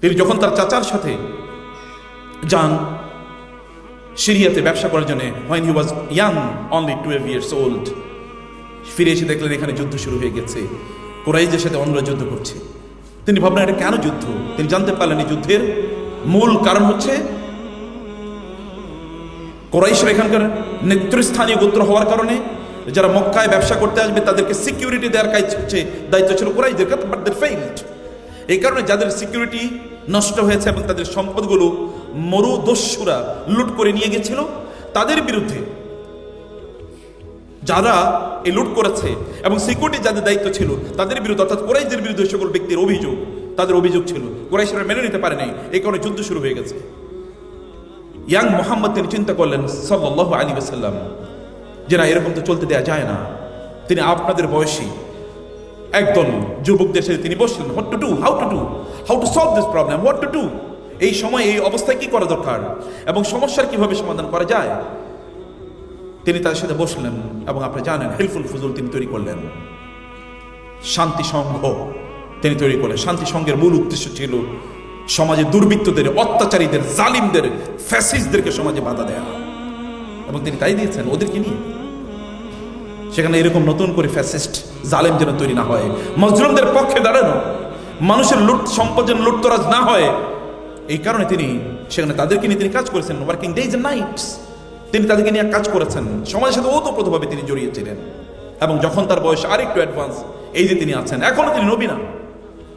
তিনি যখন তার চাচার সাথে যান, সিরিয়াতে ব্যবসা করার জন্য when he was young only twelve years old ফিরে এসে দেখলেন এখানে যুদ্ধ শুরু হয়ে গেছে। কোরাইজের সাথে অন্যরা যুদ্ধ করছে। তিনি ভাবলেন, এটা কেন যুদ্ধ? তিনি জানতে পারলেন এই যুদ্ধের মূল কারণ হচ্ছে, কোরাইশের এখানকার নেতৃস্থানীয় গোত্র হওয়ার কারণে যারা মক্কায় ব্যবসা করতে আসবে, তাদেরকে সিকিউরিটি দেওয়ার কাজ হচ্ছে দায়িত্ব ছিল কোরাইদের বাট দের ফেইল্ড এই কারণে যাদের সিকিউরিটি নষ্ট হয়েছে এবং তাদের সম্পদগুলো মরুদস্যুরা লুট করে নিয়ে গেছিল, তাদের বিরুদ্ধে যারা এই লুট করেছে এবং সিকিউরিটি যাদের দায়িত্ব ছিল, তাদের বিরুদ্ধে, অর্থাৎ কোরাইশদের বিরুদ্ধে সকল ব্যক্তির অভিযোগ, তাদের অভিযোগ ছিল। কোরাইশরা মেনে নিতে পারে নাই, এই কারণে যুদ্ধ শুরু হয়ে গেছে। ইয়াং মোহাম্মদ তিনি চিন্তা করলেন সাল্লাহ আলী সাল্লাম যে না, এরকম তো চলতে দেওয়া যায় না। তিনি আপনাদের বয়সী একদল যুবকদের সাথে তিনি বসলেন what to do how to do how to solve this problem what to do এই সময়, এই অবস্থায় কি করা দরকার এবং সমস্যার কীভাবে সমাধান করা যায়? তিনি তাদের সাথে বসলেন এবং আপনি জানেন হেল্পফুল ফুজুল তিনি তৈরি করলেন। শান্তি সংঘ তিনি তৈরি করলেন। শান্তি সংঘের মূল উদ্দেশ্য ছিল সমাজে দুর্বৃত্তদের, অত্যাচারীদের, জালিমদের, ফ্যাসিস্টদেরকে সমাজে বাধা দেয়া। এবং তিনি তাই দিয়েছেন, ওদেরকে নিয়ে। সেখানে এরকম নতুন করে ফ্যাসিস্ট জালেম যেন তৈরি না হয়। মজলুমদের পক্ষে দাঁড়ানো, মানুষের লুট সম্পদ যেন লুটতরাজ না হয়, এই কারণে তিনি সেখানে তাদেরকে নিয়ে তিনি কাজ করেছেন ওয়ার্কিং ডেজ নাইটস তিনি তাদেরকে নিয়ে কাজ করেছেন। সমাজের সাথে ওতপ্রোতভাবে তিনি জড়িয়েছিলেন। এবং যখন তার বয়স আরেকটু অ্যাডভান্স এই যে তিনি আছেন এখনও তিনি নবী না।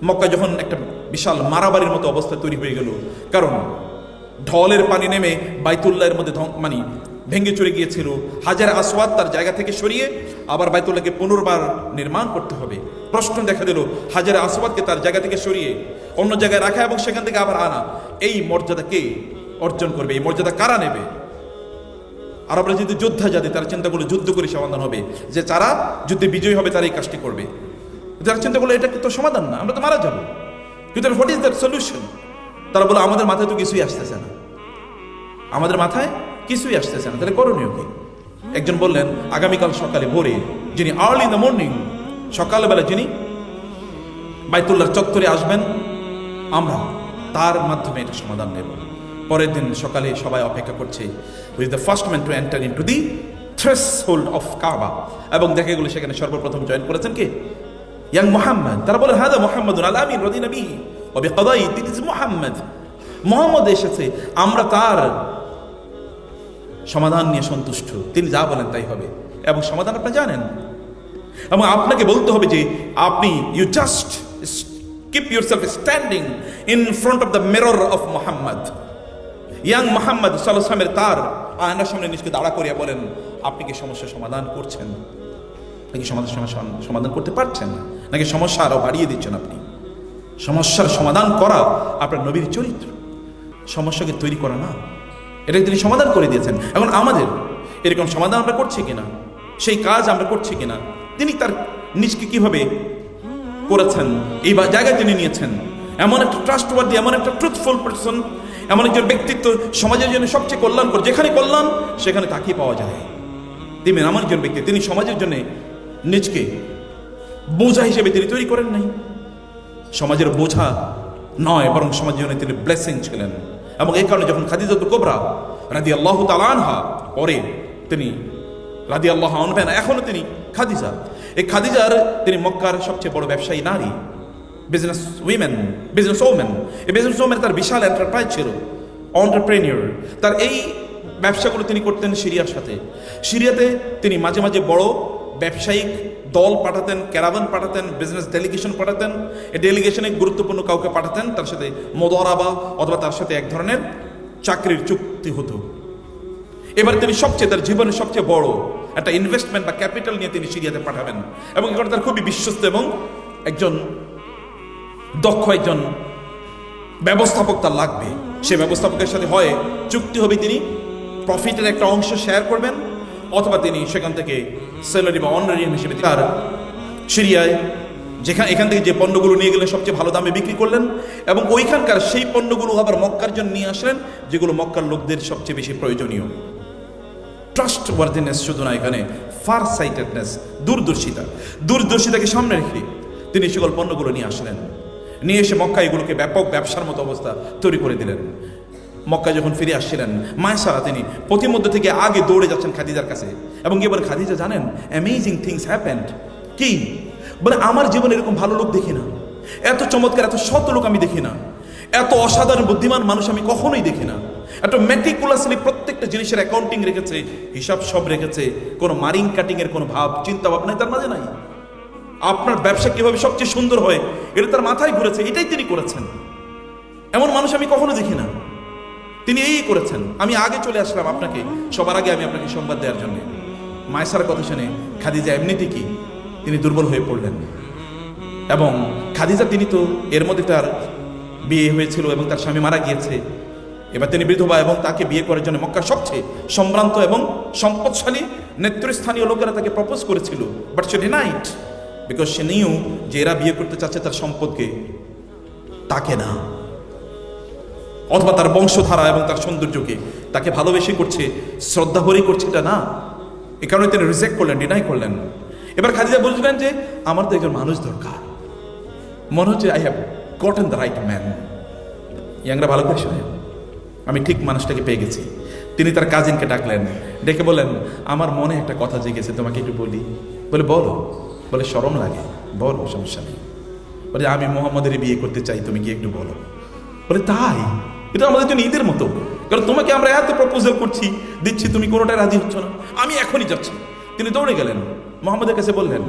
মক্কা যখন একটা বিশাল মারাবাড়ির মতো অবস্থা তৈরি হয়ে গেল, কারণ ঢলের পানি নেমে বাইতুল্লাহের মধ্যে মানে ভেঙে চলে গিয়েছিল। হাজার আসওয়াদ তার জায়গা থেকে সরিয়ে আবার বাইতুল্লাহকে পুনর্বার নির্মাণ করতে হবে। প্রশ্ন দেখা দিল, হাজার আসওয়াদকে তার জায়গা থেকে সরিয়ে অন্য জায়গায় রাখা এবং সেখান থেকে আবার আনা। এই মর্যাদা কে অর্জন করবে? এই মর্যাদা কারা নেবে? আর আরবরা যদি যোদ্ধা যাদের তারা চিন্তা করলে, যুদ্ধ করে সমাধান হবে। যে তারা যুদ্ধে বিজয়ী হবে, তারা এই কাজটি করবে। যারা চিন্তা করলে, এটা তো সমাধান না? আমরা তো মারা যাব। কিন্তু হোয়াট ইজ দ্যাট সলিউশন তারা বলে আমাদের মাথায় তো কিছুই আসতেছে না। আমাদের মাথায় কিছুই আসতেছে না। তাহলে করণীয় কি? একজন বললেন, আগামীকাল সকালে ভোরে যিনি আর্লি ইন দ্য মর্নিং সকালবেলা যিনি বাইতুল্লাহ চত্বরে আসবেন, আমরা তার মাধ্যমে এটা সমাধান নেব। পরের দিন সকালে সবাই অপেক্ষা করছে with the first man to enter into the threshold of Kaaba এবং দেখা গেলো সেখানে সর্বপ্রথম জয়েন করেছেন কে? ইয়াং মোহাম্মদ তারা বলে হাদা মোহাম্মদ আলামিন রদি নবী। অবে কদাই দিট মোহাম্মদ। মোহাম্মদ এসেছে। আমরা তার সমাধান নিয়ে সন্তুষ্ট। তিনি যা বলেন তাই হবে। এবং সমাধান আপনি জানেন। এবং আপনাকে বলতে হবে যে, আপনি you just keep yourself standing in front of the mirror of Muhammad young Muhammad সাল্লামের তার আয়নার সামনে নিজকে দাঁড়া করিয়া বলেন, আপনি কি সমস্যার সমাধান করছেন? নাকি সমাধান সমস্যা সমাধান করতে পারছেন নাকি সমস্যা আরও বাড়িয়ে দিচ্ছেন আপনি? সমস্যার সমাধান করা আপনার নবীর চরিত্র। সমস্যাকে তৈরি করা না। এটা তিনি সমাধান করে দিয়েছেন। এখন আমাদের এরকম সমাধান আমরা করছি কিনা? সেই কাজ আমরা করছি কিনা? তিনি তার নিজকে কীভাবে করেছেন? এই জায়গায় তিনি নিয়েছেন। এমন একটা ট্রাস্টওয়ার্দি এমন একটা ট্রুথফুল পার্সন এমন একজন ব্যক্তিত্ব সমাজের জন্য সবচেয়ে কল্যাণকর। যেখানে কল্যাণ, সেখানে তাকিয়ে পাওয়া যায়। তিনি এমন একজন ব্যক্তি, তিনি সমাজের জন্য নিজকে বোঝা হিসেবে তিনি তৈরি করেন নাই। সমাজের বোঝা নয়, বরং সমাজের জন্য তিনি ব্লেসিং ছিলেন এবং এই কারণে যখন খাদিজাতুল কোবরা রাদি আল্লাহ তালানহা পরে তিনি রাদি আল্লাহ আনবেন এখনও তিনি খাদিজা। এই খাদিজার তিনি মক্কার সবচেয়ে বড় ব্যবসায়ী নারী বিজনেস উইমেন বিজনেস ওমেন এই বিজনেস ওমেন তার বিশাল এন্টারপ্রাইজ ছিল অন্টারপ্রেনিয়র তার এই ব্যবসাগুলো তিনি করতেন সিরিয়ার সাথে। সিরিয়াতে তিনি মাঝে মাঝে বড় ব্যবসায়িক দল পাঠাতেন ক্যারাভান পাঠাতেন বিজনেস ডেলিগেশন পাঠাতেন, এই ডেলিগেশনে গুরুত্বপূর্ণ কাউকে পাঠাতেন, তার সাথে মদরাবা অথবা তার সাথে এক ধরনের চাকরির চুক্তি হতো। এবার তিনি সবচেয়ে, তার জীবনের সবচেয়ে বড় একটা ইনভেস্টমেন্ট বা ক্যাপিটাল নিয়ে তিনি সিরিয়াতে পাঠাবেন। এবং এখানে তার খুবই বিশ্বস্ত এবং একজন দক্ষ একজন ব্যবস্থাপক তার লাগবে। সে ব্যবস্থাপকের সাথে হয়, চুক্তি হবে তিনি প্রফিটের একটা অংশ শেয়ার করবেন অথবা তিনি সেখান থেকে স্যালারি বা অনারিয়াম হিসেবে তার সিরিয়ায় যেখানে এখান থেকে যে পণ্যগুলো নিয়ে গেলেন, সবচেয়ে ভালো দামে বিক্রি করলেন এবং ওইখানকার সেই পণ্যগুলো আবার মক্কার জন্য নিয়ে আসলেন, যেগুলো মক্কার লোকদের সবচেয়ে বেশি প্রয়োজনীয়। ট্রাস্ট ওয়ার্দিনেস শুধু না, এখানে ফার সাইটেডনেস দূরদর্শিতা। দূরদর্শিতাকে সামনে রেখে তিনি সকল পণ্যগুলো নিয়ে আসলেন। নিয়ে এসে মক্কা এগুলোকে ব্যাপক ব্যবসার মতো অবস্থা তৈরি করে দিলেন। মক্কায় যখন ফিরে আসছিলেন মায়েসারা তিনি প্রতিমধ্য থেকে আগে দৌড়ে যাচ্ছেন খাদিজার কাছে। এবং এবার খাদিজা জানেন? অ্যামেজিং থিংস হ্যাপেন্ড কি? বলে, আমার জীবনে এরকম ভালো লোক দেখি না। এত চমৎকার, এত শত লোক আমি দেখি না। এত অসাধারণ, বুদ্ধিমান মানুষ আমি কখনোই দেখি না। এত ম্যাটিকুলাসলি প্রত্যেকটা জিনিসের অ্যাকাউন্টিং রেখেছে, হিসাব সব রেখেছে, কোনো মারিং কাটিং এর কোনো ভাব চিন্তা ভাবনা তার মাঝে নাই। আপনার ব্যবসা কীভাবে সবচেয়ে সুন্দর হয়, এটা তার মাথায় ঘুরেছে, এটাই তিনি করেছেন। এমন মানুষ আমি কখনো দেখি না। তিনি এই করেছেন। আমি আগে চলে আসলাম আপনাকে। সবার আগে আমি আপনাকে সংবাদ দেওয়ার জন্য। মায়েসার কথা শুনে খাদিজা এমনিতে কি তিনি দুর্বল হয়ে পড়লেন। এবং খাদিজা তিনি তো এর মধ্যে তার বিয়ে হয়েছিল এবং তার স্বামী মারা গিয়েছে। এবার তিনি বিধবা এবং তাকে বিয়ে করার জন্য মক্কার সবচেয়ে সম্ভ্রান্ত এবং সম্পদশালী নেতৃস্থানীয় লোকেরা তাকে প্রপোজ করেছিল। বাট সে ডিনাইট বিকজ সে নিউ যে এরা বিয়ে করতে চাচ্ছে তার সম্পদকে। তাকে না। অথবা তার বংশধারা এবং তার সৌন্দর্যকে তাকে ভালোবেসে করছে শ্রদ্ধা ভরে করছে, এটা না। এ কারণে তিনি রিজেক্ট করলেন ডিনাই করলেন। এবার খাদিজা বলছিলেন যে আমার তো একজন মানুষ দরকার। মনে হচ্ছে I have gotten the right man ইয়াংরা, ভালো করে আমি ঠিক মানুষটাকে পেয়ে গেছি। তিনি তার কাজিনকে ডাকলেন। ডেকে বলেন আমার মনে একটা কথা জেগেছে, তোমাকে একটু বলি। বলে, বলো। বলে সরম লাগে। বলো, সমস্যা নেই। বলে, আমি মোহাম্মদের বিয়ে করতে চাই, তুমি কি একটু বলো। বলে, তাই? এটা আমাদের জন্য ঈদের মতো। কারণ তোমাকে আমরা এত প্রপোজাল করছি, দিচ্ছি, তুমি কোনোটাই রাজি হচ্ছ না। আমি এখনই যাচ্ছি। তিনি দৌড়ে গেলেন। মোহাম্মদের কাছে বললেন,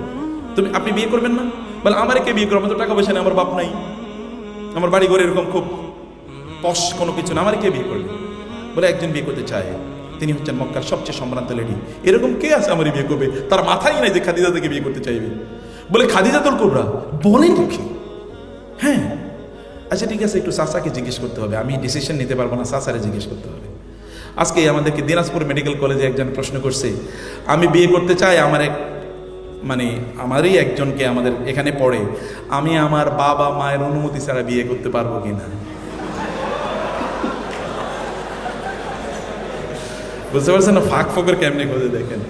তুমি, আপনি বিয়ে করবেন না? বলে, আমার কে বিয়ে করব? তো টাকা পয়সা নেই, আমার বাপ নাই। আমার বাড়ি ঘরে এরকম খুব পশ কোনো কিছু না। আমার কে বিয়ে করবে? বলে, একজন বিয়ে করতে চায়। তিনি হচ্ছেন মক্কার সবচেয়ে সম্ভ্রান্ত লেডি এরকম কে আছে আমার বিয়ে করবে? তার মাথায় নাই যে খাদিজা থেকে বিয়ে করতে চাইবে। বলে খাদিজা তোর কোবরা, বলেন কি হ্যাঁ আচ্ছা ঠিক আছে একটু সাসাকে জিজ্ঞেস করতে হবে আমি ডিসিশন নিতে পারব না সাসারে জিজ্ঞেস করতে হবে আজকে আমাদেরকে দিনাজপুর মেডিকেল কলেজে একজন প্রশ্ন করছে আমি বিয়ে করতে চাই আমার এক মানে আমারই একজনকে আমাদের এখানে পড়ে আমি আমার বাবা মায়ের অনুমতি ছাড়া বিয়ে করতে পারব কিনা বুঝতে পারছেন না ফাঁক ফোকের কেমনি করে দেখেন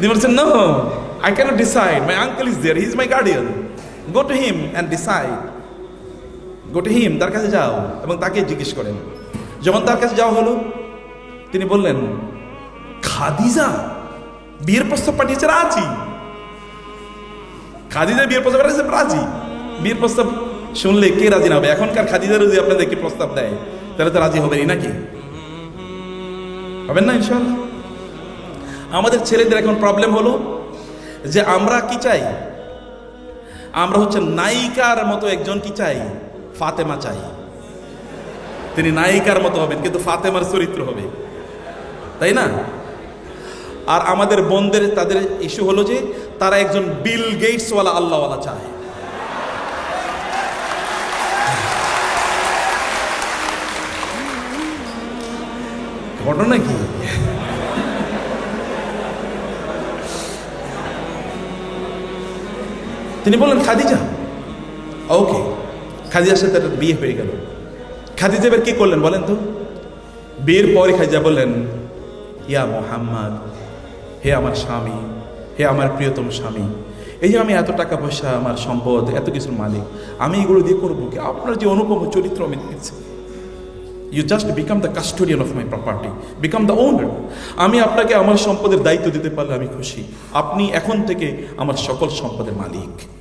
They were saying, No, I cannot decide. My uncle there. He is my. Go to him and decide Go to him. তার কাছে যাও এবং তাকে জিজ্ঞেস করেন। যখন তার কাছে যাওয়া হলো, তিনি বললেন, খাদিজা, বিয়ের প্রস্তাব পাঠিয়েছে রাজি? খাদিজা বিয়ের প্রস্তাব পাঠিয়েছে রাজি। বিয়ের প্রস্তাব শুনলে কে রাজি না হবে? এখনকার খাদিজা যদি আপনাদের আপনাদেরকে প্রস্তাব দেয়, তাহলে তো রাজি হবেনই নাকি? হবেন না ইনশাল্লাহ আমাদের ছেলেদের এখন প্রবলেম হলো যে আমরা কি চাই? আমরা হচ্ছে নায়িকার মতো একজন কি চাই? ফাতেমা চাই। তিনি নায়িকার মতো হবেন, কিন্তু ফাতেমার চরিত্র হবে। তাই না? আর আমাদের বোনদের, তাদের ইস্যু হলো যে তারা একজন বিল গেটসওয়ালা আল্লাহওয়ালা চায়। ঘটনা কি? তিনি বললেন, খাদিজা? ওকে। খাদিজার সাথে তার বিয়ে হয়ে গেল। খাদিজা এবার কি করলেন বলেন তো? বিয়ের পরে খাদিজা বললেন, ইয়া মোহাম্মদ, হে আমার স্বামী, হে আমার প্রিয়তম স্বামী, এই যে আমি এত টাকা পয়সা, আমার সম্পদ, এত কিছুর মালিক, আমি এগুলো দিয়ে করব কি? আপনার যে অনুপম চরিত্র আমি দেখছি। You just become the custodian of my property become the owner আমি আপনাকে আমার সম্পদের দায়িত্ব দিতে পারলে আমি খুশি। আপনি এখন থেকে আমার সকল সম্পদের মালিক।